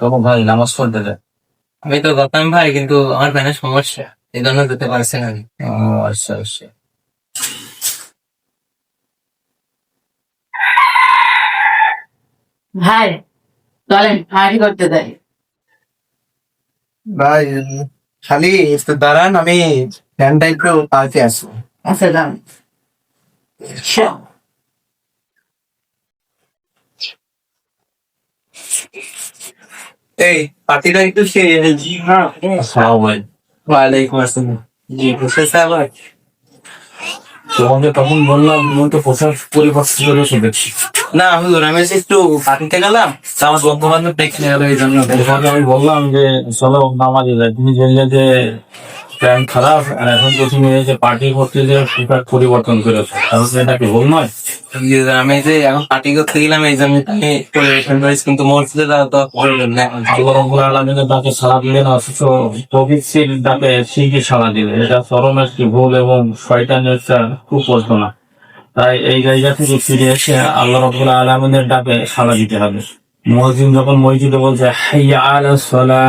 তো oh, ভাই নামাজ পড়তে যায় আমি তো গতাম ভাই কিন্তু আমার ফ্যানের সমস্যা। এই জন্য যেতে পারছি না আমি। ও আচ্ছা আচ্ছা। ভাই চলেন করতে দেয় ভাই খালি একটু দাঁড়ান আমি ফ্যানটা একটু পাল্টে আসব। আচ্ছা যান এই পার্টিটা একটু সেরে জি হ্যাঁ আসসালামু আলাইকুম। ওয়ালাইকুম আসসালাম। জি আবার তোমাকে তখন বললাম তুমি তো পোশাক পরিবর্তন করে শুনেছি। না হুজুর আমি এসে একটু পার্টিতে গেলাম আমার বন্ধু বান্ধব দেখে গেল এই জন্য। আমি বললাম যে চলো নামাজে যাই। তুমি বললে যে প্ল্যান খারাপ আর এখন তো তুমি এই যে পার্টি করতে যে পোশাক পরিবর্তন করেছ। তাহলে এটা কি ভুল নয়? হুজুর, আমি যে এখন পার্টি করতে গেলাম এই জন্য আমি পরিবেশন করেছি কিন্তু মসজিদে যাওয়া তো প্রয়োজন নেই আল্লাহ রব্বুল আলামিনের ডাকে সাড়া দিলেন অথচ প্রকৃতির ডাকে ঠিকই সাড়া দিলেন। এটা চরম একটি ভুল এবং শয়তানের কুপল্পনা তাই এই জায়গা থেকে ফিরে এসে আল্লাহ রব্বুল আলমিনের ডাকে সাড়া দিতে হবে। মসজিদ যখন মসজিদে বলছে হাইয়া আলা সলা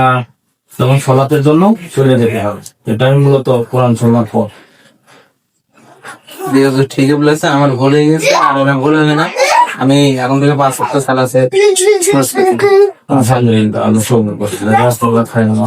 তখন সলাতের জন্য চলে যেতে হবে। এটাই মূলত কোরআন সন্ন্যার পর। ঠিকই বলেছে আমার ভুল হয়ে গেছে আর ওরা ভুল হবে না। আমি এখন থেকে পাঁচ সপ্তাহ চালাচ্ছে আলহামদুলিল্লাহ আমি করছি রাস্তা খাই না